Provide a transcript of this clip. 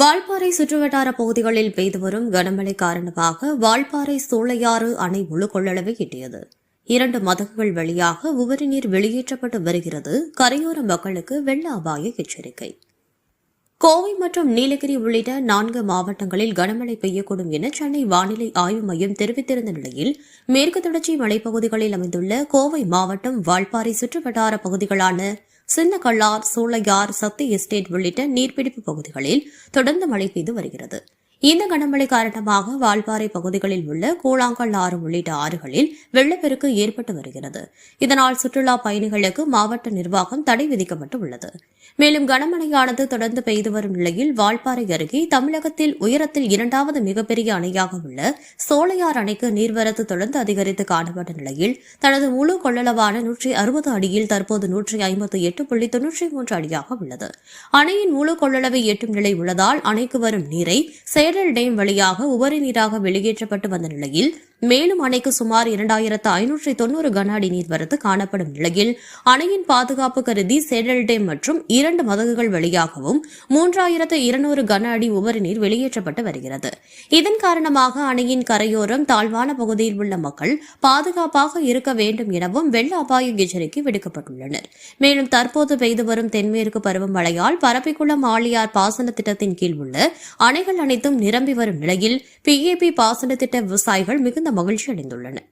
வால்பாறை சுற்றுவட்டார பகுதிகளில் பெய்து வரும் கனமழை காரணமாக வால்பாறை சூளையாறு அணை முழு கொள்ளளவை எட்டியது. இரண்டு மதகுகள் வழியாக உபரி நீர் வெளியேற்றப்பட்டு வருகிறது. கரையோர மக்களுக்கு வெள்ள அபாய எச்சரிக்கை. கோவை மற்றும் நீலகிரி உள்ளிட்ட நான்கு மாவட்டங்களில் கனமழை பெய்யக்கூடும் என சென்னை வானிலை ஆய்வு மையம் தெரிவித்திருந்த நிலையில் மேற்கு தொடர்ச்சி மலைப்பகுதிகளில் அமைந்துள்ள கோவை மாவட்டம் வால்பாறை சுற்றுவட்டார பகுதிகளான சின்னகல்லார் சூளையார் சத்தி எஸ்டேட் உள்ளிட்ட நீர்பிடிப்பு பகுதிகளில் தொடர்ந்து மழை பெய்து வருகிறது. இந்த கனமழை காரணமாக வால்பாறை பகுதிகளில் உள்ள கூழாங்கல் ஆறு உள்ளிட்ட ஆறுகளில் வெள்ளப்பெருக்கு ஏற்பட்டு வருகிறது. இதனால் சுற்றுலா பயணிகளுக்கு மாவட்ட நிர்வாகம் தடை விதிக்கப்பட்டு உள்ளது மேலும் கனமழையானது தொடர்ந்து பெய்து வரும் நிலையில் வால்பாறை அருகே தமிழகத்தில் உயரத்தில் இரண்டாவது மிகப்பெரிய அணையாக உள்ள சோலையார் அணைக்கு நீர்வரத்து தொடர்ந்து அதிகரித்து காணப்பட்ட நிலையில் தனது முழு கொள்ளளவான நூற்றி அறுபது அடியில் தற்போது நூற்றி ஐம்பத்தி எட்டு புள்ளி தொன்னூற்றி மூன்று அடியாக உள்ளது. அணையின் முழு கொள்ளளவை எட்டும் நிலை உள்ளதால் அணைக்கு வரும் நீரை செயல் சேரல் டேம் வழியாக உபரி நீராக வெளியேற்றப்பட்டு வந்த நிலையில் மேலும் அணைக்கு சுமார் இரண்டாயிரத்து ஐநூற்றி தொன்னூறு கன அடி நீர்வரத்து காணப்படும் நிலையில் அணையின் பாதுகாப்பு கருதி சேடல் டேம் மற்றும் இரண்டு மதகுகள் வழியாகவும் மூன்றாயிரத்து இருநூறு கன அடி உபரி நீர் வெளியேற்றப்பட்டு வருகிறது. இதன் காரணமாக அணையின் கரையோரம் தாழ்வான பகுதியில் உள்ள மக்கள் பாதுகாப்பாக இருக்க வேண்டும் எனவும் வெள்ள அபாய எச்சரிக்கை விடுக்கப்பட்டுள்ளனர். மேலும் தற்போது பெய்து வரும் தென்மேற்கு பருவமழையால் பரப்பிக்குளம் ஆழியார் பாசன திட்டத்தின் கீழ் உள்ள அணைகள் அனைத்தும் நிரம்பி வரும் நிலையில் பிஏபி பாசன திட்ட விவசாயிகள் மிகுந்த மகிழ்ச்சி அடைந்துள்ளனர்